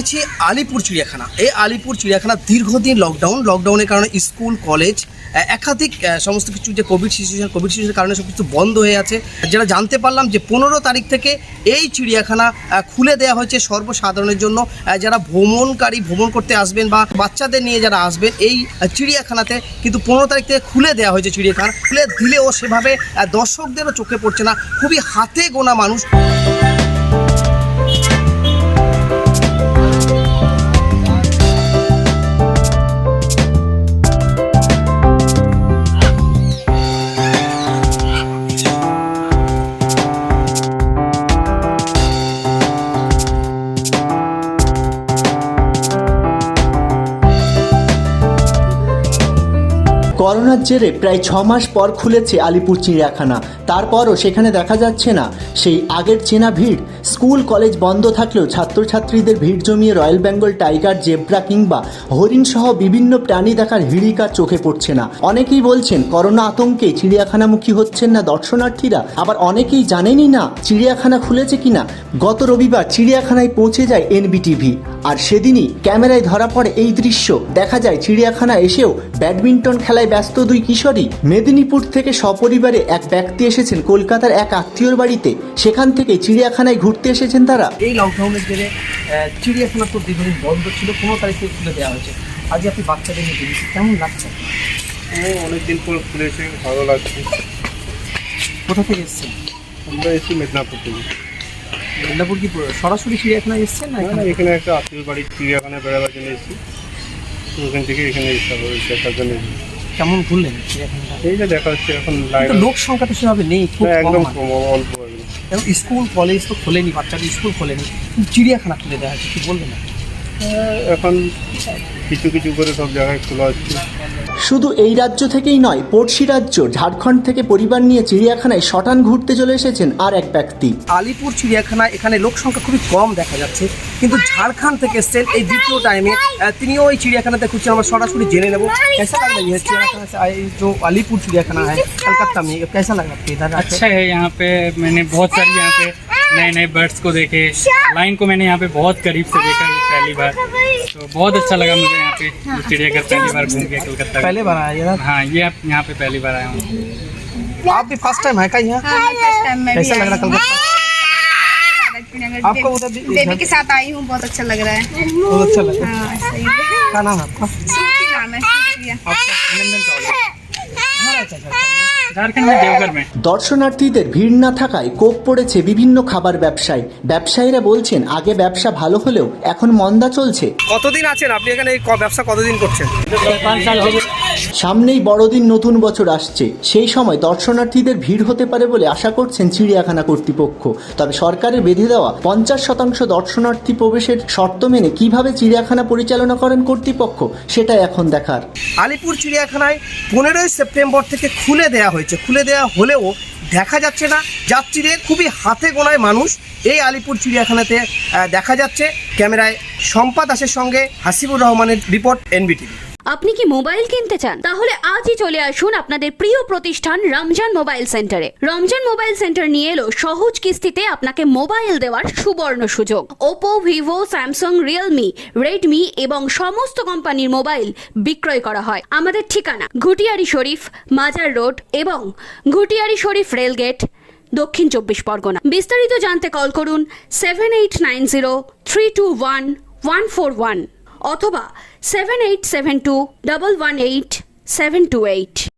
দাঁড়িয়েছি আলিপুর চিড়িয়াখানা। এই আলিপুর চিড়িয়াখানা দীর্ঘদিন লকডাউন লকডাউনের কারণে স্কুল কলেজ একাধিক সমস্ত কিছু যে কোভিড সিচুয়েশন কোভিড সিচুয়েশনের কারণে সব কিছু বন্ধ হয়ে আছে। যেটা জানতে পারলাম যে পনেরো তারিখ থেকে এই চিড়িয়াখানা খুলে দেওয়া হয়েছে সর্বসাধারণের জন্য। যারা ভ্রমণকারী, ভ্রমণ করতে আসবেন বা বাচ্চাদের নিয়ে যারা আসবেন, এই চিড়িয়াখানাতে কিন্তু পনেরো তারিখ থেকে খুলে দেওয়া হয়েছে চিড়িয়াখানা। খুলে দিলেও সেভাবে দর্শকদেরও চোখে পড়ছে না। খুবই হাতে গোনা মানুষ। করোনার জেরে প্রায় ছ মাস পর খুলেছে আলিপুর চিড়িয়াখানা। তারপরও সেখানে দেখা যাচ্ছে না। সেই আগের চেনা ভিড়, স্কুল, কলেজ বন্ধ থাকলেও ছাত্রছাত্রীদের ভিড় জমিয়ে রয়্যাল বেঙ্গল টাইগার, জেব্রা কিংবা হরিণ সহ বিভিন্ন প্রাণী দেখার হিড়িকার চোখে পড়ছে না। অনেকেই বলছেন, করোনা আতঙ্কে চিড়িয়াখানামুখী হচ্ছেন না দর্শনার্থীরা। আবার অনেকেই জানেনই না, চিড়িয়াখানা খুলেছে কিনা? গত রবিবার চিড়িয়াখানায় পৌঁছে যায় এনবিটিভি। আর সেদিনই ক্যামেরায় ধরা পড়ে এই দৃশ্য। দেখা যায়, চিড়িয়াখানা এসেও ব্যাডমিন্টন খেলায় ব্যস্ত দুই কিশোরী। মেদিনীপুর থেকে সপরিবারে এক ব্যক্তি এসেছেন কলকাতার এক আত্মীয়র বাড়িতে। সেখান থেকে চিড়িয়াখানায় ঘুরতে এসেছেন তারা। এই লকডাউনের জেরে চিড়িয়াখানা তো দীর্ঘদিন বন্ধ ছিল কোনো তারিখে খুলে দেওয়া হয়েছে। আজ আপনি বাচ্চাদের নিয়ে বেরিয়েছি কেমন লাগছে? অনেক দিন পর খুলেছে ভালো লাগছে। কোথা থেকে এসেছেন? আমরা এসেছি মেদিনীপুর থেকে। মেদিনীপুর কি সরাসরি চিড়িয়াখানায় এসেছেন না এখানে? এখানে একটা আত্মীয় বাড়ির চিড়িয়াখানায় বেড়াবার জন্য এসেছি। ওখান থেকে এখানে এসে দেখার জন্য এসেছি। কেমন ঘুরলেন? এই যে দেখা হচ্ছে এখন লোক সংখ্যা তো সেভাবে নেই খুব একদম হয়। কম, অল্প এবং স্কুল কলেজ তো খোলেনি বাচ্চাদের স্কুল খোলেনি। চিড়িয়াখানা খুলে দেওয়া হয়েছে কি বলবেন? না হ্যাঁ, এখন কিছু কিছু করে সব জায়গায় খোলা হচ্ছে। শুধু এই রাজ্য থেকেই নয় পড়শি রাজ্য ঝাড়খণ্ড থেকে পরিবার নিয়ে চিড়িয়াখানায় শটান ঘুরতে চলে এসেছেন আর এক ব্যক্তি আলিপুর চিড়িয়াখানা এখানে লোক সংখ্যা খুবই কম দেখা যাচ্ছে কিন্তু ঝাড়খণ্ড থেকে এসছেন এই দ্বিতীয় টাইমে তিনিও এই চিড়িয়াখানাতে খুঁজছেন আমরা সরাসরি জেনে নেবো कैसा लग रहा है ये चिड़ियाखाना से आए जो अलीपुर चिड़ियाखाना है कलकत्ता में ये कैसा लग रहा है आपको इधर आके? अच्छा है यहाँ पे मैंने बहुत सारी यहाँ पे नए नए बर्ड्स को देखे लाइन को मैंने यहाँ पे बहुत करीब से देखा ये पहली बार तो बहुत अच्छा लगा मुझे यहाँ पे। ये चिड़ियाघर पहली बार घूम के कलकत्ता। पहले बार आया हाँ ये आप यहाँ पे पहली बार आया हूँ। आप भी फ़र्स्ट टाइम है का यहाँ? हाँ मैं फ़र्स्ट टाइम मैं भी कैसा लग रहा कलकत्ता? आपको बेबी- उधर बेबी के साथ आई हूँ बहुत अच्छा लग रहा है। बहुत अच्छा लग रहा है। क्या नाम है आपका? नाम है। आपका? দর্শনার্থীদের ভিড় না থাকায় কোপ পড়েছে বিভিন্ন খাবার ব্যবসায়। ব্যবসায়ীরা বলছেন আগে ব্যবসা ভালো হলেও এখন মন্দা চলছে। কতদিন আছেন? আপনি এখানে এই ক- ব্যবসা কতদিন করছেন? সামনেই বড়দিন নতুন বছর আসছে। সেই সময় দর্শনার্থীদের ভিড় হতে পারে বলে আশা করছেন চিড়িয়াখানা কর্তৃপক্ষ। তবে সরকারের বেঁধে দেওয়া পঞ্চাশ শতাংশ দর্শনার্থী প্রবেশের শর্ত মেনে কীভাবে চিড়িয়াখানা পরিচালনা করেন কর্তৃপক্ষ, সেটা এখন দেখার। আলিপুর চিড়িয়াখানায় পনেরোই সেপ্টেম্বর থেকে খুলে দেওয়া হয়েছে। খুলে দেওয়া হলেও দেখা যাচ্ছে না। যাত্রীদের খুবই হাতে গোনায় মানুষ এই আলিপুর চিড়িয়াখানাতে দেখা যাচ্ছে। ক্যামেরায় সম্পা দাসের সঙ্গে হাসিবুর রহমানের রিপোর্ট, এনবিটিভি। আপনি কি মোবাইল কিনতে চান? তাহলে আজই চলে আসুন আপনাদের প্রিয় প্রতিষ্ঠান রমজান মোবাইল সেন্টারে। রমজান মোবাইল সেন্টার নিয়ে এলো সহজ কিস্তিতে আপনাকে মোবাইল দেওয়ার সুবর্ণ সুযোগ। Oppo Vivo Samsung Realme Redmi এবং সমস্ত কোম্পানির মোবাইল বিক্রয় করা হয় আমাদের ঠিকানা ঘুটিয়ারি শরীফ, মাজার রোড এবং ঘুটিয়ারি শরীফ রেলগেট, দক্ষিণ চব্বিশ পরগনা। বিস্তারিত জানতে কল করুন seven eight nine zero three two one one four one অথবা 7872 118 728.